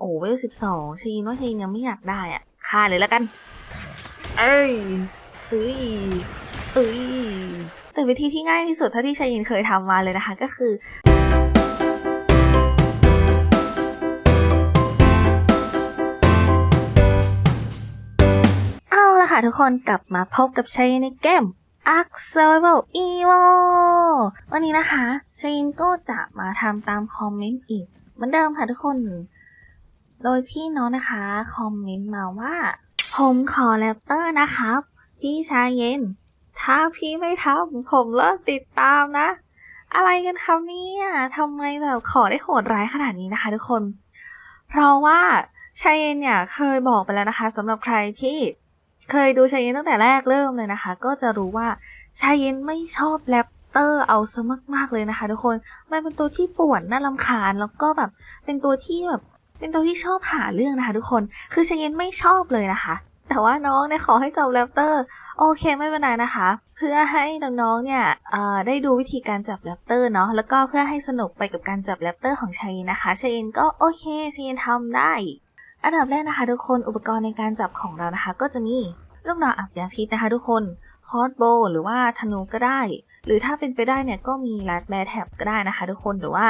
โอ้เวลสิบสองชีนว่าชีนยังไม่อยากได้อะฆ่าเลยแล้วกัน เอ้ยเอ้ยเอ้ยแต่วิธีที่ง่ายที่สุดเท่าที่ชายินเคยทำมาเลยนะคะก็คือเอาละค่ะทุกคนกลับมาพบกับชัยในเกม Ark Survival Evo วันนี้นะคะชัยนก็จะมาทำตามคอมเมนต์อีกเหมือนเดิมค่ะทุกคน โดยที่น้องนะคะคอมเมนต์มาว่า ผมขอแรปเตอร์นะครับ พี่ชายเย็น ถ้าพี่ไม่ทำผมเลิกติดตามนะ อะไรกันครับเนี่ยทำไมแบบขอได้โหดร้ายขนาดนี้นะคะทุกคน เพราะว่าชายเย็นเนี่ยเคยบอกไปแล้วนะคะสำหรับใครที่เคยดูชายเย็นตั้งแต่แรกเริ่มเลยนะคะ ก็จะรู้ว่าชายเย็นไม่ชอบแรปเตอร์เอาซะมากๆเลยนะคะ ทุกคน มันเป็นตัวที่ปวนน่ารำคาญแล้วก็แบบเป็นตัวที่แบบ เป็นตัวที่ชอบหาเรื่องนะคะ ทุกคน คือชเย็นไม่ชอบเลยนะคะ แต่ว่าน้องเนี่ยขอให้จับแรปเตอร์ โอเคไม่เป็นไรนะคะ เพื่อให้น้องๆ เนี่ยได้ดูวิธีการจับแรปเตอร์เนาะ แล้วก็เพื่อให้สนุกไปกับการจับแรปเตอร์ของชาเย็นนะคะชาเย็นก็โอเคชาเย็นทำได้ อันดับแรกนะคะ ทุกคน อุปกรณ์ในการจับของเรานะคะ ก็จะมีลูกดอกอับยาพิษนะคะ ทุกคน คอร์สโบหรือว่าธนูก็ได้ หรือถ้าเป็นไปได้เนี่ยก็มีลัดแบร์แท็บก็ได้นะคะ ทุกคนหรือว่า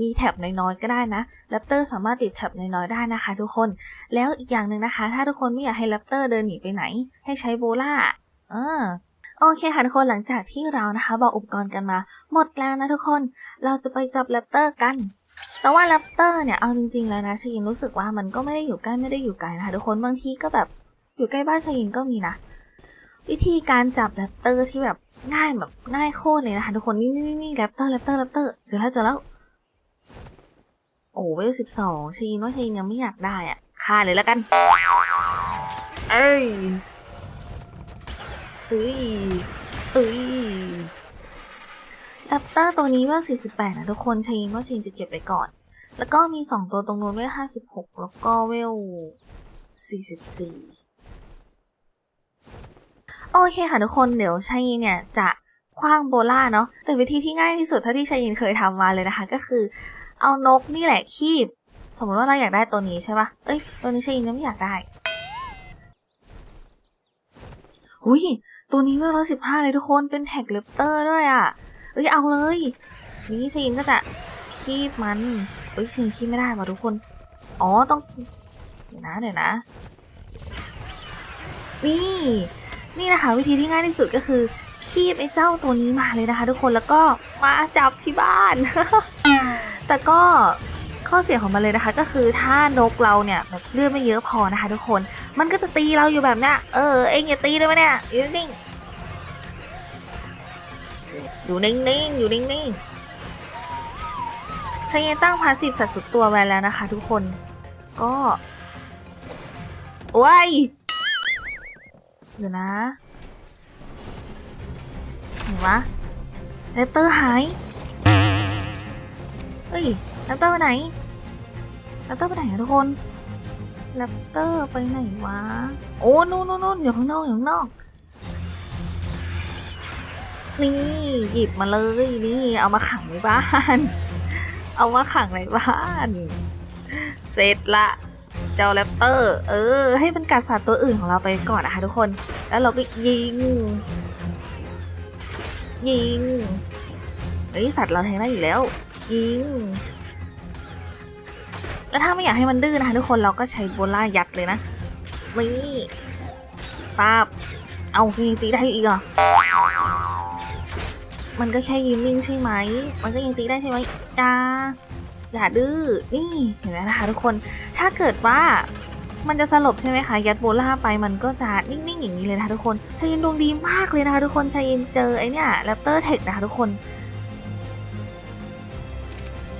มีแท็บน้อยๆก็ได้นะแรปเตอร์สามารถติดแท็บน้อยๆได้นะคะ ทุกคนแล้วอีกอย่างหนึ่งนะคะ ถ้าทุกคนไม่อยากให้แรปเตอร์เดินหนีไปไหน ให้ใช้โบล่าเออโอเคค่ะทุกคนหลังจากที่เรานะคะบอกอุปกรณ์กันมา หมดแล้วนะทุกคน เราจะไปจับแรปเตอร์กัน แต่ว่าแรปเตอร์เนี่ยเอาจริงๆแล้วนะชยินรู้สึกว่ามันก็ไม่ได้อยู่ใกล้ไม่ได้อยู่ไกลนะคะทุกคนบางทีก็แบบอยู่ใกล้บ้านชยินก็มีนะ วิธีการจับแรปเตอร์ที่แบบง่ายแบบง่ายโคตรเลยนะคะทุกคนนี่นี่นี่แรปเตอร์แรปเตอร์แรปเตอร์เจอแล้วเจอแล้ว โอ้เวลสิบสองชีนว่าชีนยังไม่อยากได้อะฆ่าเลยแล้วกัน เอ้ยเอ้ยเอ้ยแรปเตอร์ตัวนี้เวลสี่สิบแปดนะทุกคนชีนว่าชีนจะเก็บไปก่อน แล้วก็มีสองตัวตรงนู้นเวลห้าสิบหกแล้วก็เวลสี่สิบสี่ โอเคค่ะทุกคนเดี๋ยวชัยเนี่ยจะคว้างโบล่าเนาะแต่วิธีที่ง่ายที่สุดเท่าที่ชัยยินเคยทำมาเลยนะคะ ก็คือเอานกนี่แหละคีบ สมมติว่าเราอยากได้ตัวนี้ใช่ปะเอ้ยตัวนี้ชัยยินยังไม่อยากได้หุยตัวนี้เวลร้อยสิบห้าเลยทุกคนเป็นแท็กเลปเตอร์ด้วยอะ่ะเอ้ยเอาเลย นี่ชัยยินก็จะคีบมันเอ้ยชัยยินคีบไม่ได้ว่ะทุกคน อ๋อต้องเดี๋ยวนะเดี๋ยวนะ นี่ นี่นะคะ วิธีที่ง่ายที่สุดก็คือ คีบไอ้เจ้าตัวนี้มาเลยนะคะ ทุกคนแล้วก็มาจับที่บ้าน แต่ก็ข้อเสียของมันเลยนะคะ ก็คือถ้านกเราเนี่ยแบบเลือดไม่เยอะพอนะคะ ทุกคนมันก็จะตีเราอยู่แบบเนี้ยเออเองอย่าตีได้ไหมเนี่ยอยู่นิ่งอยู่นิ่งๆอยู่นิ่งๆใช้ตั้งพาสซีสัตว์สุดตัวไว้แล้วนะคะ ทุกคนก็โอ้ย เดี๋ยวนะเห็นวะแรปเตอร์หายเฮ้ยแรปเตอร์ไปไหนแรปเตอร์ไปไหนอะทุกคนแรปเตอร์ไปไหนวะ โอ้นู่นนู่นนู่นอยู่ข้างนอกอยู่ข้างนอก นี่หยิบมาเลยนี่ เอามาขังในบ้าน เอามาขังในบ้าน เสร็จละ เจ้าแรปเตอร์ เออ ให้มันกัดสัตว์ตัวอื่นของเราไปก่อนนะคะทุกคน แล้วเราก็ยิง ยิงเฮ้ยสัตว์เราแทงได้อยู่แล้ว ยิง แล้วถ้าไม่อยากให้มันดื้อนะคะทุกคนเราก็ใช้โบล่ายัดเลยนะนี่ปาบ เอายังตีได้อีกเหรอ มันก็แค่ยืนนิ่งใช่ไหม มันก็ยังตีได้ใช่ไหมจ้า อย่าดื้อ นี่เห็นไหมนะคะทุกคน ถ้าเกิดว่ามันจะสลบใช่ไหมคะ ยัดโบล่าไปมันก็จะนิ่งๆอย่างนี้เลยนะคะทุกคนชายินดวงดีมากเลยนะคะทุกคนชายินเจอไอเนี่ยแรปเตอร์เทคนะคะทุกคน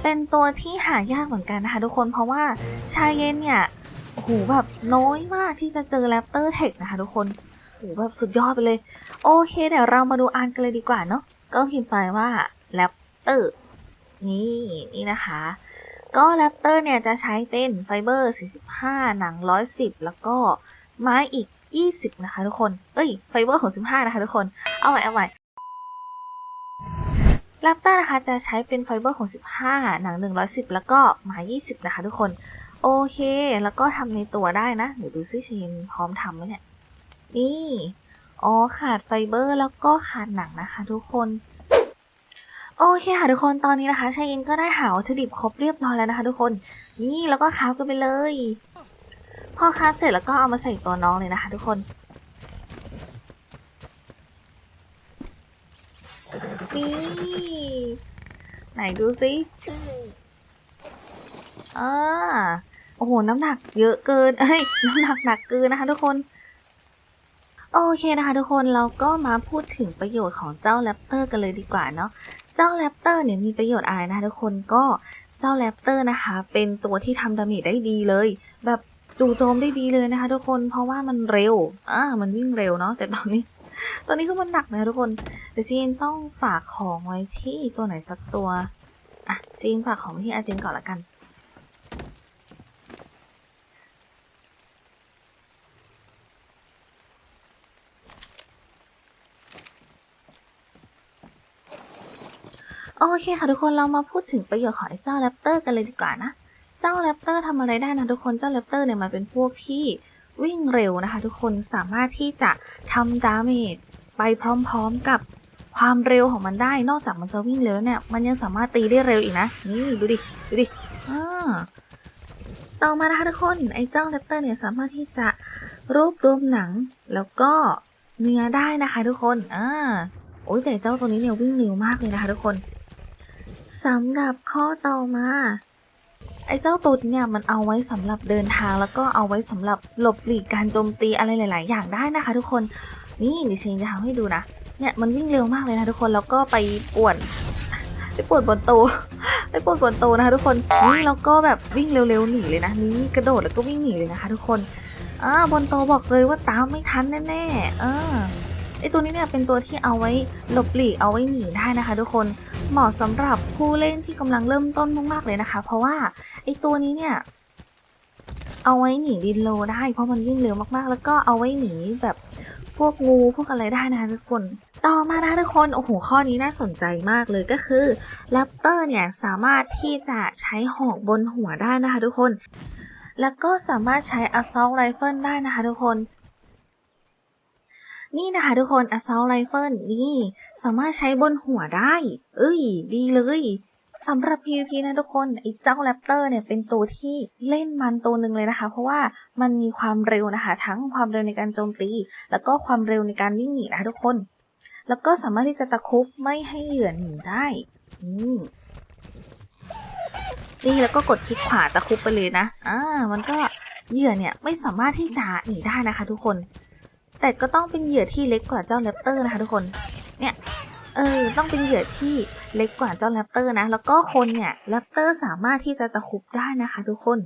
เป็นตัวที่หายากเหมือนกันนะคะทุกคนเพราะว่าชาเย็นเนี่ยโอ้โหแบบน้อยมากที่จะเจอแรปเตอร์เทคนะคะทุกคนโอ้โหแบบสุดยอดไปเลย โอเคเดี๋ยวเรามาดูอันกันเลยดีกว่าเนาะก็พิมพ์ไปว่าแรปเตอร์ นี่นี่นะคะ ก็แรปเตอร์เนี่ยจะใช้เป็นไฟเบอร์ 45 หนัง 110 แล้วก็ไม้อีก 20 นะคะทุกคน เอ้ย ไฟเบอร์ของ15นะคะทุกคน เอาใหม่เอาใหม่แรปเตอร์นะคะจะใช้เป็นไฟเบอร์ของ15หนัง 110 แล้วก็ไม้20 นะคะทุกคน โอเค แล้วก็ทำในตัวได้นะ เดี๋ยวดูซิเชนพร้อมทำไหมเนี่ย นี่ อ๋อ ขาดไฟเบอร์แล้วก็ขาดหนังนะคะทุกคน โอเคค่ะทุกคนตอนนี้นะคะชายินก็ได้หาวัตถุดิบครบเรียบร้อยแล้วนะคะ ทุกคน นี่แล้วก็คราฟกันไปเลย พอคราฟเสร็จแล้วก็เอามาใส่ตัวน้องเลยนะคะ ทุกคน นี่ ไหนดูซิเอ่าโอ้โห น้ำหนักเยอะเกิน เอ้ย น้ำหนักหนักเกินนะคะ ทุกคน โอเคนะคะ ทุกคนเราก็มาพูดถึงประโยชน์ของเจ้าแรปเตอร์กันเลยดีกว่าเนาะ จ้าแรปเตอร์เนี่ยมีประโยชน์อะไรนะคะทุกคนก็เจ้าแรปเตอร์นะคะ เป็นตัวที่ทำดาเมจได้ดีเลย แบบจู่โจมได้ดีเลยนะคะ ทุกคนเพราะว่ามันเร็วอ่ามันวิ่งเร็วเนาะแต่ตอนนี้ตอนนี้คือมันหนักนะทุกคนเดี๋ยวจีนต้องฝากของไว้ที่ตัวไหนสักตัวอะจีนฝากของที่อาเจนก่อนละกัน โอเคค่ะทุกคนเรามาพูดถึงประโยชน์ของไอ้เจ้าแรปเตอร์กันเลยดีกว่านะ เจ้าแรปเตอร์ทำอะไรได้นะทุกคนเจ้าแรปเตอร์เนี่ยมันเป็นพวกที่วิ่งเร็วนะคะ ทุกคนสามารถที่จะทำดาเมจไปพร้อมๆกับความเร็วของมันได้ นอกจากมันจะวิ่งเร็วแล้วเนี่ย มันยังสามารถตีได้เร็วอีกนะ นี่ดูดิ ดูดิอ่าต่อมานะคะทุกคน ไอ้เจ้าแรปเตอร์เนี่ยสามารถที่จะรวบรวมหนังแล้วก็เนื้อได้นะคะ ทุกคน อ่า โอ้ยแต่เจ้าตัวนี้เนี่ยวิ่งเร็วมากเลยนะคะ ทุกคน สำหรับข้อต่อมา ไอ้เจ้าตัวนี้เนี่ยมันเอาไว้สำหรับเดินทางแล้วก็เอาไว้สำหรับหลบหลีกการโจมตีอะไรหลาย ๆ อย่างได้นะคะ ทุกคนนี่ดิฉันจะทำให้ดูนะเนี่ยมันวิ่งเร็วมากเลยนะทุกคนแล้วก็ไปป่วนไปปวนบนโตะไปปวนบนโตะนะคะทุกคนนี่แล้วก็แบบวิ่งเร็วๆหนีเลยนะนี่กระโดดแล้วก็วิ่งหนีเลยนะคะ ทุกคนอ่าบนโตะบอกเลยว่าตามไม่ทันแน่ๆอ่า ไอตัวนี้เนี่ยเป็นตัวที่เอาไว้หลบหลีกเอาไว้หนีได้นะคะ ทุกคนเหมาะสำหรับผู้เล่นที่กำลังเริ่มต้นมากๆเลยนะคะ เพราะว่าไอตัวนี้เนี่ยเอาไว้หนีดินโลได้เพราะมันวิ่งเร็วมากๆ แล้วก็เอาไว้หนีแบบพวกงูพวกอะไรได้นะคะทุกคน ต่อมานะคะทุกคนโอ้โหข้อนี้น่าสนใจมากเลยก็คือแรปเตอร์เนี่ยสามารถที่จะใช้หอกบนหัวได้นะคะทุกคน แล้วก็สามารถใช้ assault rifle ได้นะคะทุกคน นี่นะคะทุกคน assault rifle นี่ สามารถใช้บนหัวได้ เอ้ย ดีเลยสำหรับ PVP นะทุกคนไอ้เจ้าแรปเตอร์เนี่ยเป็นตัวที่เล่นมันตัวหนึ่งเลยนะคะ เพราะว่ามันมีความเร็วนะคะ ทั้งความเร็วในการโจมตี แล้วก็ความเร็วในการวิ่งหนีนะคะทุกคน แล้วก็สามารถที่จะตะคุบไม่ให้เหยื่อหนีได้นี่แล้วก็กดคลิกขวาตะคุบไปเลยนะอ่ามันก็เหยื่อเนี่ยไม่สามารถที่จะหนีได้นะคะ ทุกคน แต่ก็ต้องเป็นเหยื่อที่เล็กกว่าเจ้าแรปเตอร์นะคะทุกคน เนี่ยเออต้องเป็นเหยื่อที่เล็กกว่าเจ้าแรปเตอร์นะ แล้วก็คนเนี่ยแรปเตอร์สามารถที่จะตะคุบได้นะคะทุกคน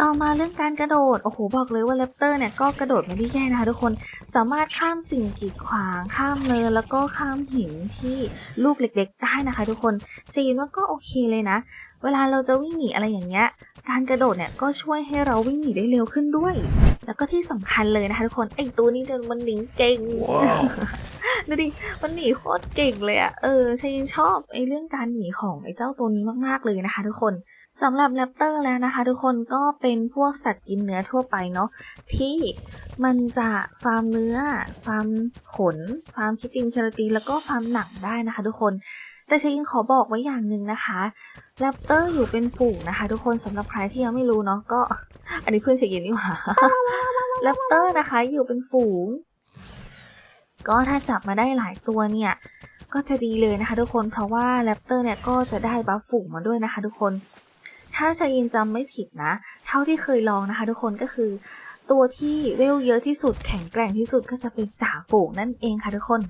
ต่อมาเรื่องการกระโดด โอ้โห บอกเลยว่าแรปเตอร์เนี่ยก็กระโดดไม่ได้แย่นะคะทุกคน สามารถข้ามสิ่งกีดขวาง ข้ามเนินแล้วก็ข้ามหินที่ลูกเล็กๆ ได้นะคะทุกคนจะยินว่าก็โอเคเลยนะ เวลาเราจะวิ่งหนีอะไรอย่างเงี้ย การกระโดดเนี่ยก็ช่วยให้เราวิ่งหนีได้เร็วขึ้นด้วย แล้วก็ที่สำคัญเลยนะคะทุกคน ไอตัวนี้เนี่ยมันหนีเก่ง ดูดิ มันหนีโคตรเก่งเลยอะเออชัยชอบไอ้เรื่องการหนีของไอ้เจ้าตัวนี้มากๆเลยนะคะ ทุกคนสำหรับแรปเตอร์แล้วนะคะ ทุกคนก็เป็นพวกสัตว์กินเนื้อทั่วไปเนาะที่มันจะฟาร์มเนื้อ ฟาร์มขน ฟาร์มคิตินเคราตินแล้วก็ฟาร์มหนังได้นะคะ ทุกคนแต่ชัยขอบอกไว้อย่างหนึ่งนะคะแรปเตอร์อยู่เป็นฝูงนะคะ ทุกคนสำหรับใครที่ยังไม่รู้เนาะก็ อันนี้เพื่อนชัยนี่หว่าแรปเตอร์นะคะ อยู่เป็นฝูง ก็ถ้าจับมาได้หลายตัวเนี่ย ก็จะดีเลยนะคะทุกคน เพราะว่าแรปเตอร์เนี่ยก็จะได้บัฟฝูงมาด้วยนะคะทุกคน ถ้าชายินจำไม่ผิดนะ เท่าที่เคยลองนะคะ ทุกคนก็คือ ตัวที่เวลเยอะที่สุดแข็งแกร่งที่สุดก็จะเป็นจ่าฝูงนั่นเองค่ะทุกคน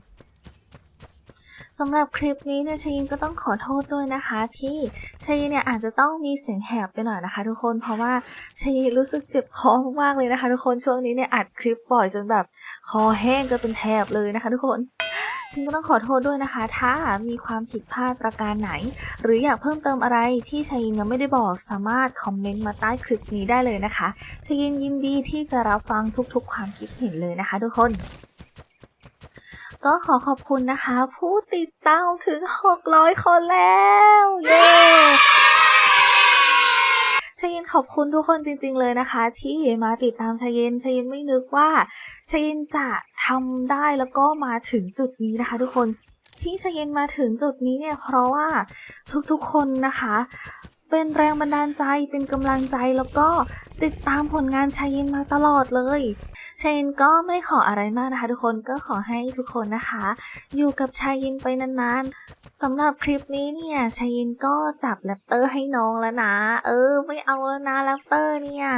สำหรับคลิปนี้เนี่ยชยินก็ต้องขอโทษด้วยนะคะ ที่ชยินเนี่ยอาจจะต้องมีเสียงแหบไปหน่อยนะคะ ทุกคนเพราะว่าชยินรู้สึกเจ็บคอมากๆเลยนะคะ ทุกคนช่วงนี้เนี่ยอัดคลิปบ่อยจนแบบคอแห้งกันเป็นแถบเลยนะคะ ทุกคนฉันก็ต้องขอโทษด้วยนะคะ ถ้ามีความผิดพลาดประการไหน หรืออยากเพิ่มเติมอะไรที่ชายินยังไม่ได้บอกสามารถคอมเมนต์มาใต้คลิปนี้ได้เลยนะคะชายินยินดีที่จะรับฟังทุกๆ ความคิดเห็นเลยนะคะ ทุกคน ก็ขอขอบคุณนะคะ ผู้ติดตามถึง 600 คนแล้ว เย้ชชยินขอบคุณทุกคนจริง ๆ เลยนะคะ ที่มาติดตามชยินชยินไม่นึกว่าชยินจะทำได้แล้วก็มาถึงจุดนี้นะคะ ทุกคนที่ชยินมาถึงจุดนี้เนี่ยเพราะว่าทุกๆคนนะคะ เป็นแรงบันดาลใจเป็นกำลังใจแล้วก็ติดตามผลงานชายินมาตลอดเลยชายินก็ไม่ขออะไรมากนะคะทุกคนก็ขอให้ทุกคนนะคะ อยู่กับชายินไปนานๆสำหรับคลิปนี้เนี่ยชายินก็จับแรปเตอร์ให้น้องแล้วนะ เออ ไม่เอาแล้วนะแรปเตอร์เนี่ย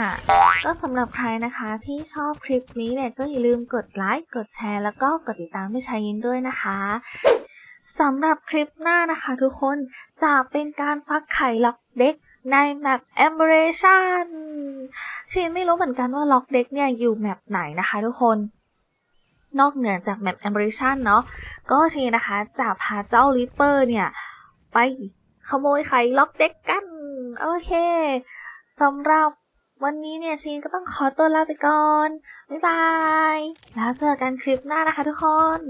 ก็สำหรับใครนะคะที่ชอบคลิปนี้เนี่ยก็อย่าลืมกดไลค์กดแชร์แล้วก็กดติดตามให้ชายินด้วยนะคะ สำหรับคลิปหน้านะคะทุกคนจะเป็นการฟักไข่ล็อกเด็กในแมป e m b r a t i o n ชินไม่รู้เหมือนกันว่าล็อกเด็กเนี่ยอยู่แมปไหนนะคะทุกคน นอกเหนือจากแมป e m b r a t i o n เนาะก็ชีนะคะจะพาเจ้าลิปเปอร์เนี่ย ไปขโมยไข่ล็อกเด็กกัน โอเคสำหรับวันนี้เนี่ยชีนก็ต้องขอตัวลาไปก่อน บ๊ายบาย แล้วเจอกันคลิปหน้านะคะทุกคน